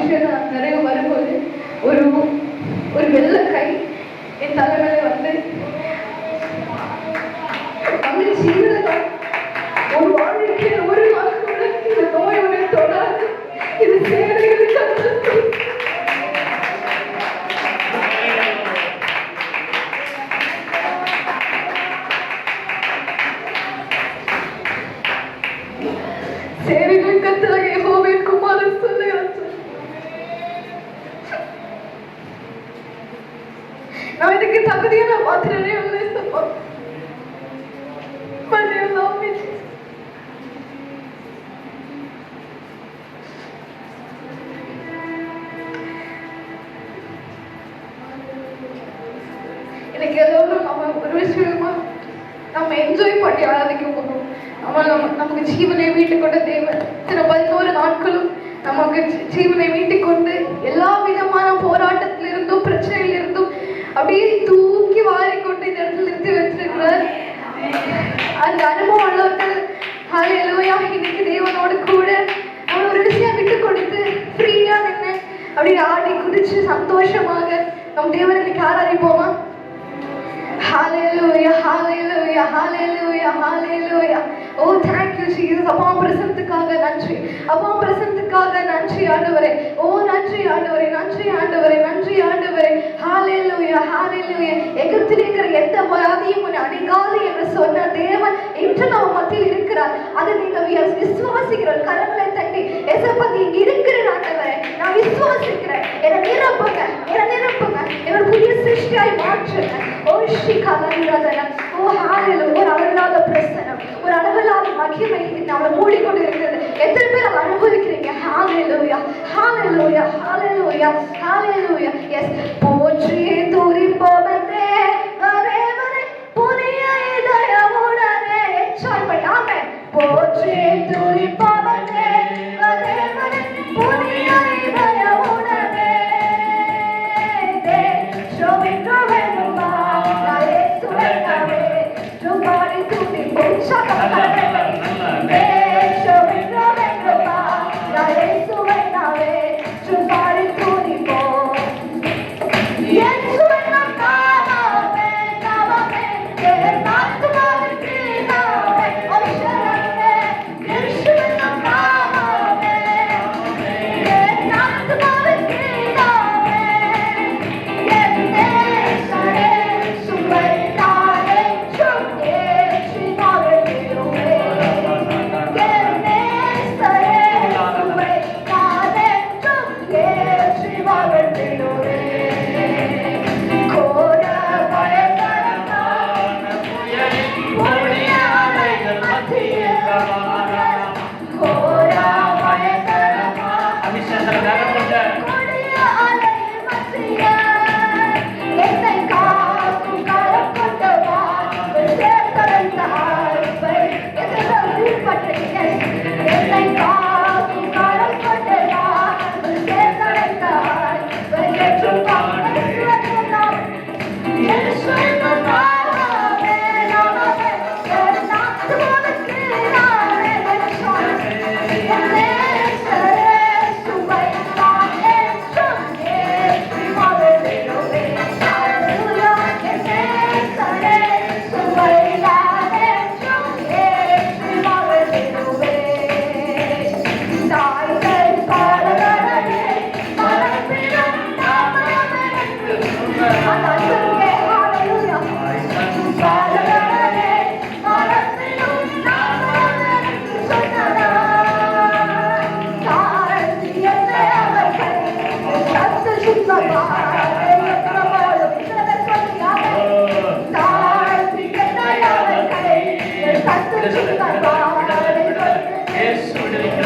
அபிஷேகம் நான் நிறைய வரும்போது ஒரு ஒரு நம்ம என்ஜாய் பண்ணி ஆராதிக்க போகிறோம் நம்ம நம்ம நமக்கு ஜீவனை வீட்டுக்கொண்ட தேவன். சில பதினோரு நாட்களும் நமக்கு ஜீவனை வீட்டுக்கொண்டு எல்லா விதமான போராட்டத்திலிருந்தும் பிரச்சனையிலிருந்தும் அப்படியே தூக்கி வாரிக்கொண்டு இந்த இடத்துல நிறுத்தி வச்சிருக்கிறார் அந்த அனுபவம் உள்ளவர்கள் ஹalleluya இன்னைக்கு தேவனோடு கூட நம்ம ஒரு விஷயம் விட்டு கொடுத்து ஃப்ரீயா நின்று அப்படியே ஆடி குதிச்சு சந்தோஷமாக நம் தேவன் இன்னைக்கு ஆராதிப்போமா? Hallelujah, hallelujah, hallelujah, hallelujah. Oh, oh thank you Jesus அப்பா பிரசனத்துக்காக நன்றி. அப்பா பிரசனத்துக்காக நன்றி ஆண்டவரே. ஓ நன்றி ஆண்டவரே நன்றி ஆண்டவரே நன்றி ஆண்டவரே. Hallelujah, hallelujah. எகிப்தில் இருக்கிற எந்த மராதியும் உன்னை அணுகாது என்று சொன்ன தேவன் இன்று நம்ம மத்தியில் இருக்கிறார். அதை நீங்க விசுவாசிக்கிறோம் கரங்களை தட்டி எசப்பா நீங்க இருக்கிற ஆண்டவரே. நான் விசுவாசிக்கிறேன். என்னை நிரப்புங்க. என்னை நிரப்புங்க. என்னோட புதிய சிருஷ்டியாய் மாற்றுங்க. ஓ ஸ்ரீ கலந்துராதன ஓ ஹாலில் ஒரு அளவில்லாத பிரசனம் ஒரு அளவில்லாத மகிமை நம்மளை மூடிக்கொண்டு இருக்கிறது எத்தனை பேர் அதை அனுபவிக்கிறீங்க? Hallelujah hallelujah hallelujah hallelujah yes போற்றி துரிப்பவனே தேவனே புதிய இதயமுடனே. என்ஜாய் பண்ணி ஆமென் போற்றி துரிப்பவனே Gracias.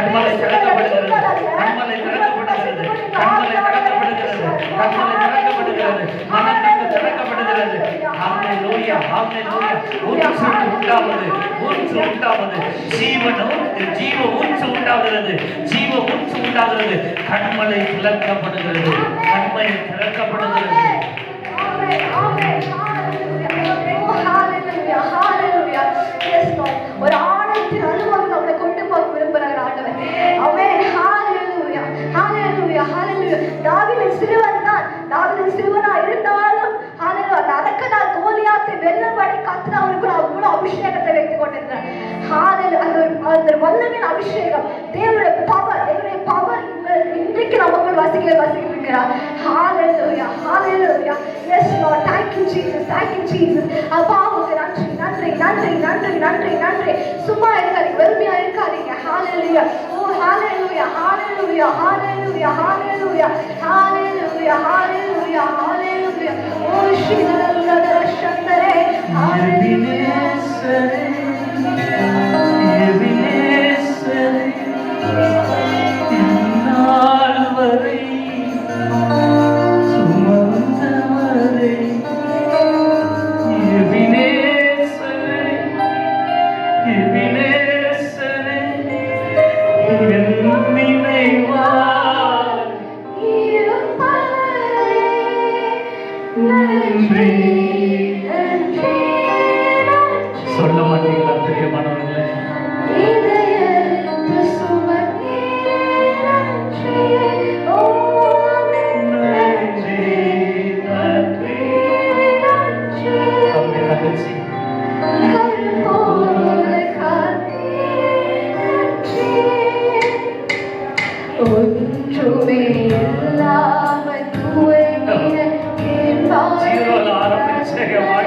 கண்மலை திறக்கப்படுகிறது. கண்மலை திறக்கப்படுகிறது. கண்மலை திறக்கப்படுகிறது. கண்மலை திறக்கப்படுகிறது. மனக்கண்ணு திறக்கப்படுகிறது. ஆமே லோயா ஆமே லோயா ஊற்று உண்டாவது ஊற்று உண்டாவது. ஜீவனும் ஜீவ ஊற்று உண்டாகிறது. ஜீவ ஊற்று உண்டாகிறது. கண்மலை திறக்கப்படுகிறது. கண்மலை திறக்கப்படுகிறது. வல்லமின் அபிஷேகம். தேவனுடைய பவர் தேவனுடைய பவர் இன்றைக்கு நமக்குள் வசிக்க வசிக்கிறார் hallelujah hallelujah yes Lord thank you jesus. Thank you jesus. அப்பா உங்க நன்றி நன்றி நன்றி நன்றி நன்றி நன்றி. சும்மா இருக்காதீங்க வெறுமையா இருக்காதீங்க. ஹalleluya ஓ ஹalleluya ஹalleluya ஹalleluya ஹalleluya ஹalleluya ஹalleluya ஹalleluya ஓ ஸ்ரீதரதர சந்தரே ஹalleluya இந்நாள் second one.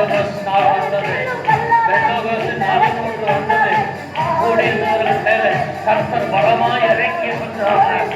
பரதோஷம் நாள் வந்தது பிரதோஷம் நாள் கொண்டு வந்தது கூடியிருந்தவர்கள் மேல கர்த்தர் பலமாய் இறங்கி வந்தார்கள்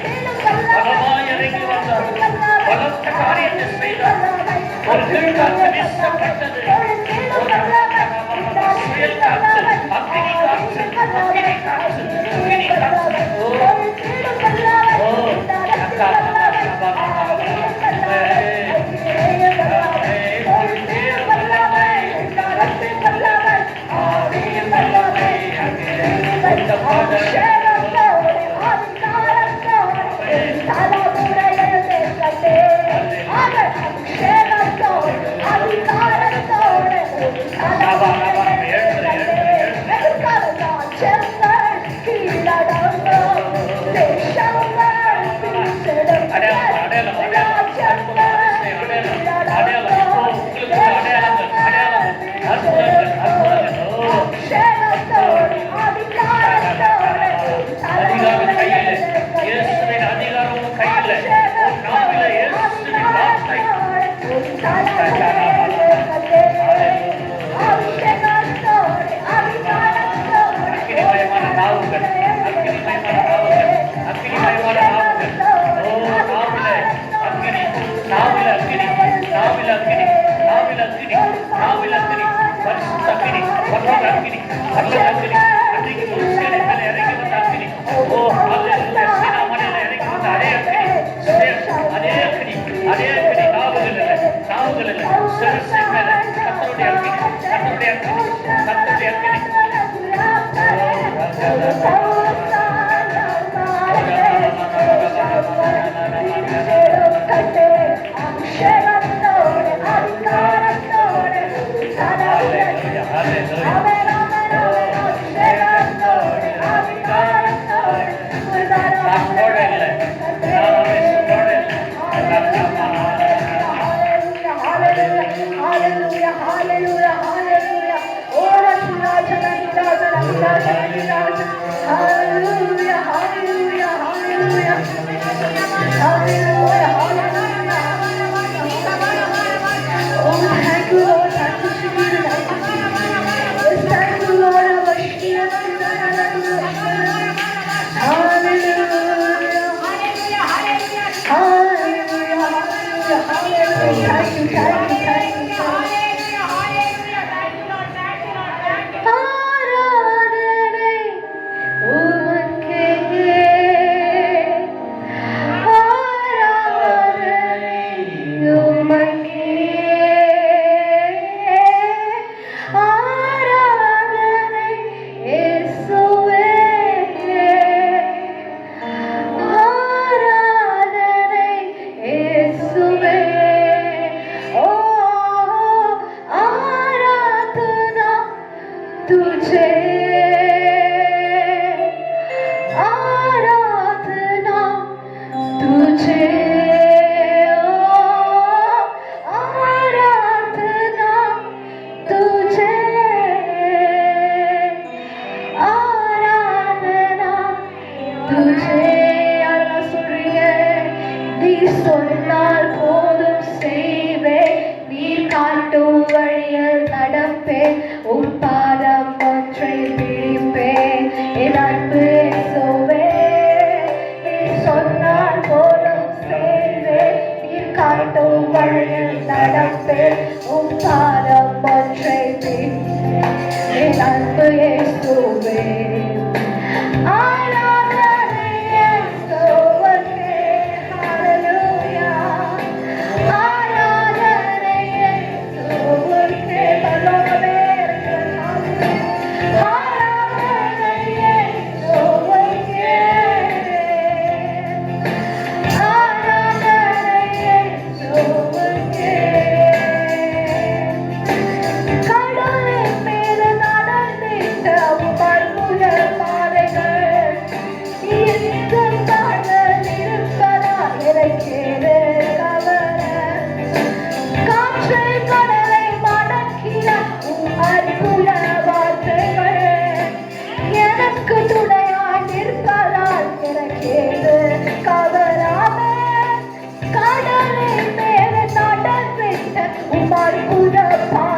పరిశుద్ధ అగ్ని వర్ణ అగ్ని వర్ణ అగ్ని Yes, life we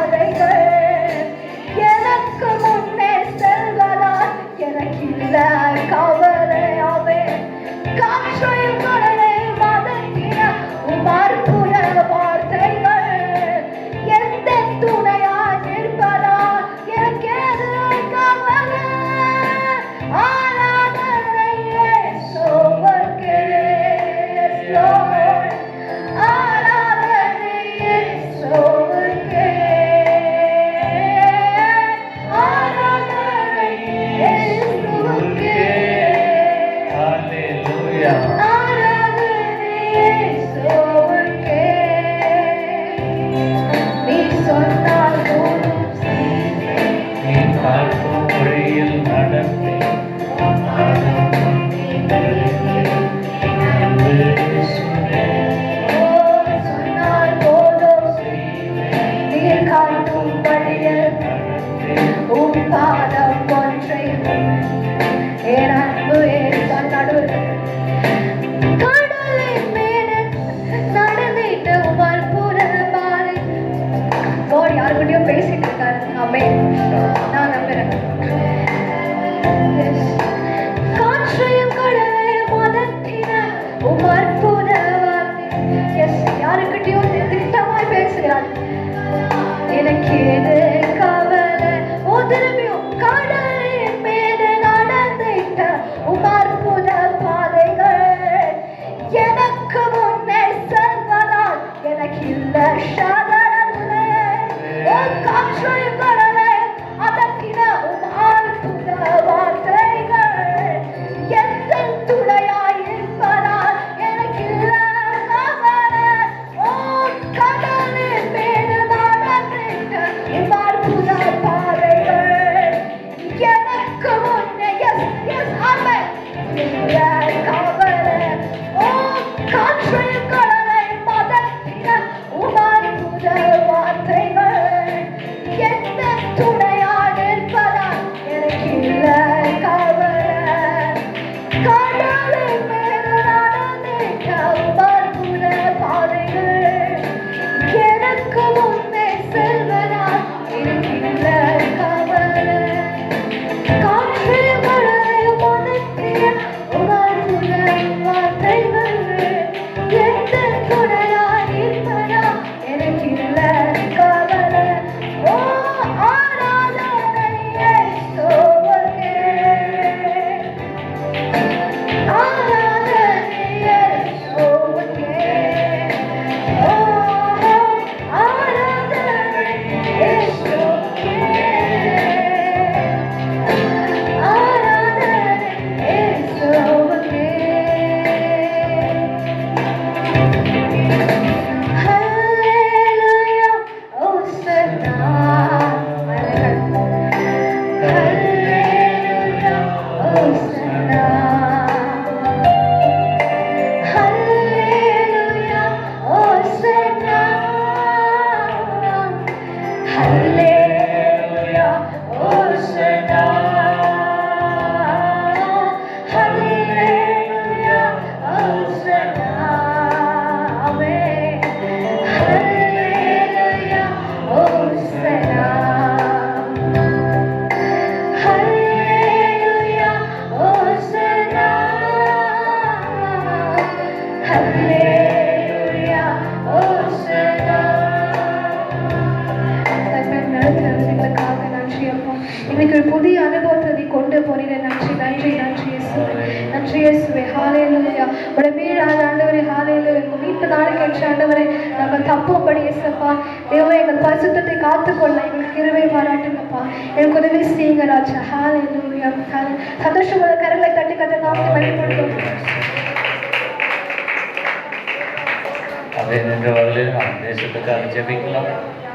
அதே நின்றவர்களே நாம் தேசத்துக்காக ஜெபிக்கலாம்